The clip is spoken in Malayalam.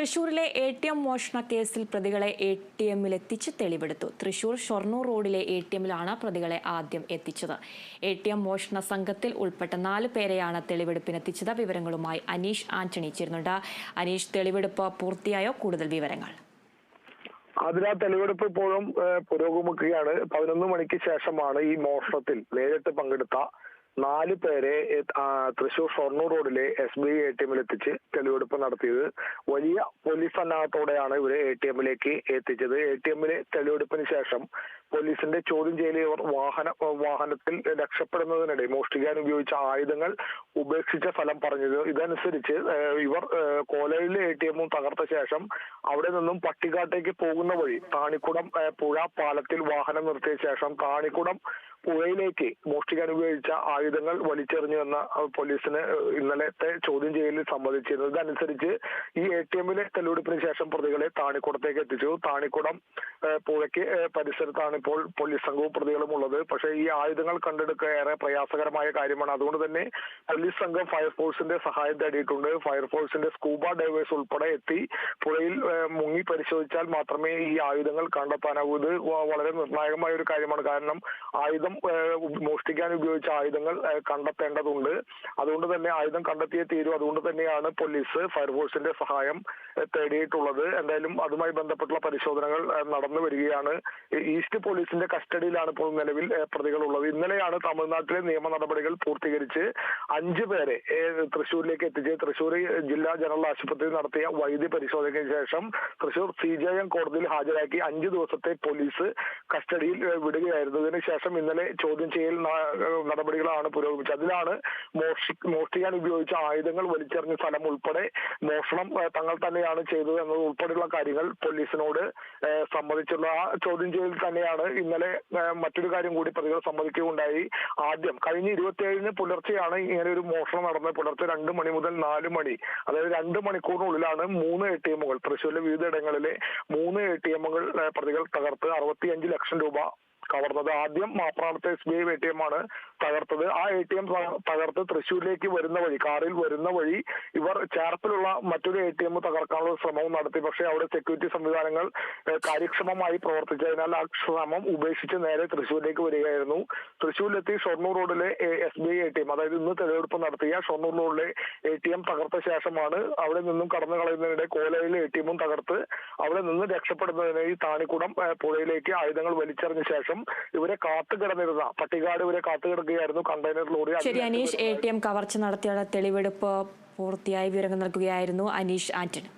തൃശൂരിലെ എ ടി എം മോഷണ കേസിൽ പ്രതികളെ എ ടി എമ്മിലെത്തിച്ച് തെളിവെടുത്തു. തൃശൂർ ഷൊർണൂർ റോഡിലെ എ ടി എമ്മിലാണ് പ്രതികളെ ആദ്യം എത്തിച്ചത്. എ ടി എം മോഷണ സംഘത്തിൽ ഉൾപ്പെട്ട നാല് പേരെയാണ് തെളിവെടുപ്പിനെത്തിച്ചത്. വിവരങ്ങളുമായി അനീഷ് ആന്റണി ചേരുന്നുണ്ട്. അനീഷ് തെളിവെടുപ്പ് പൂർത്തിയായോ? കൂടുതൽ വിവരങ്ങൾ. അതിനാ തെളിവെടുപ്പ് ഇപ്പോഴും പുരോഗമിക്കുകയാണ്. പതിനൊന്ന് മണിക്ക് ശേഷമാണ് ഈ മോഷണത്തിൽ നേരിട്ട് പങ്കെടുത്ത നാല് പേരെ തൃശൂർ ഷൊർണൂർ റോഡിലെ S B I A T എമ്മിൽ എത്തിച്ച് തെളിവെടുപ്പ് നടത്തിയത്. വലിയ പോലീസ് സന്നാഹത്തോടെയാണ് ഇവരെ എ ടി എമ്മിലേക്ക് എത്തിച്ചത്. എ ടി എമ്മിലെ തെളിവെടുപ്പിന് ശേഷം പോലീസിന്റെ ചോദ്യം ചെയ്യലിൽ ഇവർ വാഹന വാഹനത്തിൽ രക്ഷപ്പെടുന്നതിനിടെ മോഷ്ടിക്കാൻ ഉപയോഗിച്ച ആയുധങ്ങൾ ഉപേക്ഷിച്ച ഫലം പറഞ്ഞത്. ഇതനുസരിച്ച് ഇവർ കോലയിലെ എ ടി എമ്മും തകർത്ത ശേഷം അവിടെ നിന്നും പട്ടിക്കാട്ടേക്ക് പോകുന്ന വഴി താണിക്കുടം പുഴ പാലത്തിൽ വാഹനം നിർത്തിയ ശേഷം താണിക്കുടം പുഴയിലേക്ക് മോഷ്ടിക്കാൻ ഉപയോഗിച്ച ആയുധങ്ങൾ വലിച്ചെറിഞ്ഞു എന്ന പോലീസിന് ഇന്നലത്തെ ചോദ്യം ചെയ്യലിൽ സമ്മതിച്ചിരുന്നു. ഇതനുസരിച്ച് ഈ എ ടി എമ്മിലെ തെളിവെടുപ്പിന് ശേഷം പ്രതികളെ താണിക്കുടത്തേക്ക് എത്തിച്ചു. താണിക്കുടം പുഴയ്ക്ക് പരിസരത്താണ് ഇപ്പോൾ പോലീസ് സംഘവും പ്രതികളും ഉള്ളത്. പക്ഷേ ഈ ആയുധങ്ങൾ കണ്ടെടുക്കുക ഏറെ പ്രയാസകരമായ കാര്യമാണ്. അതുകൊണ്ട് തന്നെ പോലീസ് സംഘം ഫയർഫോഴ്സിന്റെ സഹായം തേടിയിട്ടുണ്ട്. ഫയർഫോഴ്സിന്റെ സ്കൂബ ഡൈവേഴ്സ് ഉൾപ്പെടെ എത്തി. പുഴയിൽ മുങ്ങി പരിശോധിച്ചാൽ മാത്രമേ ഈ ആയുധങ്ങൾ കണ്ടെത്താനാവൂ. ഇത് വളരെ നിർണായകമായ ഒരു കാര്യമാണ്. കാരണം ആയുധം മോഷ്ടിക്കാൻ ഉപയോഗിച്ച ആയുധങ്ങൾ കണ്ടെത്തേണ്ടതുണ്ട്. അതുകൊണ്ട് തന്നെ ആയുധം കണ്ടെത്തിയേ തീരൂ. അതുകൊണ്ട് തന്നെയാണ് പോലീസ് ഫയർഫോഴ്സിന്റെ സഹായം തേടിയിട്ടുള്ളത്. എന്തായാലും അതുമായി ബന്ധപ്പെട്ടുള്ള പരിശോധനകൾ നടന്നു വരികയാണ്. ഈസ്റ്റ് പോലീസിന്റെ കസ്റ്റഡിയിലാണ് ഇപ്പോൾ നിലവിൽ പ്രതികളുള്ളത്. ഇന്നലെയാണ് തമിഴ്നാട്ടിലെ നിയമ നടപടികൾ പൂർത്തീകരിച്ച്. അഞ്ച് പേരെ ഏഹ്, തൃശ്ശൂരിലേക്ക് എത്തിച്ച് തൃശ്ശൂർ ജില്ലാ ജനറൽ ആശുപത്രിയിൽ നടത്തിയ വൈദ്യ പരിശോധനയ്ക്ക് ശേഷം തൃശ്ശൂർ സി ജെ എം കോടതിയിൽ ഹാജരാക്കി അഞ്ചു ദിവസത്തെ പോലീസ് കസ്റ്റഡിയിൽ വിടുകയായിരുന്നു ഇതിനുശേഷം ഇന്നലെ ചോദ്യം ചെയ്യൽ നടപടികളാണ് പുരോഗമിച്ചത്. അതിലാണ് മോഷി മോഷ്ടിക്കാൻ ഉപയോഗിച്ച ആയുധങ്ങൾ വലിച്ചെറിഞ്ഞ സ്ഥലം ഉൾപ്പെടെ മോഷണം തങ്ങൾ തന്നെയാണ് ചെയ്തത് എന്നത് ഉൾപ്പെടെയുള്ള കാര്യങ്ങൾ പോലീസിനോട് സംബന്ധിച്ചുള്ള ആ ചോദ്യം ചെയ്യൽ തന്നെയാണ് ഇന്നലെ മറ്റൊരു കാര്യം കൂടി പ്രതികൾ സമ്മതിക്കുകയുണ്ടായി. ആദ്യം കഴിഞ്ഞ ഇരുപത്തിയേഴിന് പുലർച്ചെയാണ് ഇങ്ങനെ ഒരു മോഷണം നടന്ന് പുലർച്ചെ രണ്ട് മണി മുതൽ നാല് മണി അതായത് രണ്ട് മണിക്കൂറിനുള്ളിലാണ് മൂന്ന് എ ടി എമ്മുകൾ തൃശ്ശൂരിലെ വിവിധ ഇടങ്ങളിലെ മൂന്ന് എ ടി എമ്മുകൾ പ്രതികൾ തകർത്ത് അറുപത്തിയഞ്ച് ലക്ഷം രൂപ കവർന്നത്. ആദ്യം മാപ്രാണത്തെ S B I A T M ആണ് തകർത്തത്. ആ എ ടി എം തകർത്ത് തൃശ്ശൂരിലേക്ക് വരുന്ന വഴി കാറിൽ വരുന്ന വഴി ഇവർ ചേർപ്പിലുള്ള മറ്റൊരു എ ടി എം തകർക്കാനുള്ള ശ്രമവും നടത്തി. പക്ഷേ അവിടെ സെക്യൂരിറ്റി സംവിധാനങ്ങൾ കാര്യക്ഷമമായി പ്രവർത്തിച്ചതിനാൽ ആ ശ്രമം ഉപേക്ഷിച്ച് നേരെ തൃശ്ശൂരിലേക്ക് വരികയായിരുന്നു. തൃശ്ശൂരിലെത്തി ഷൊർണൂർ റോഡിലെ S B I A T M അതായത് ഇന്ന് തെളിവെടുപ്പ് നടത്തിയ ഷൊർണൂർ റോഡിലെ എ ടി എം തകർത്ത ശേഷമാണ് അവിടെ നിന്നും കടന്നു കളയുന്നതിനിടെ കോലയിലെ എ ടി എമ്മും തകർത്ത് അവിടെ നിന്ന് രക്ഷപ്പെടുന്നതിനായി താണിക്കുടം പുഴയിലേക്ക് ആയുധങ്ങൾ വലിച്ചെറിഞ്ഞ ശേഷം ഇവരെ കാത്തു കിടന്നിരുന്ന പട്ടികാട് ഇവരെ കാത്തു കിടക്കുകയായിരുന്നു. കണ്ടെയ്നർ ലോറി ശരി അനീഷ് എ ടി എം കവർച്ച നടത്തിയ തെളിവെടുപ്പ് പൂർത്തിയായി വിവരങ്ങൾ നൽകുകയായിരുന്നു അനീഷ് ആന്റണി.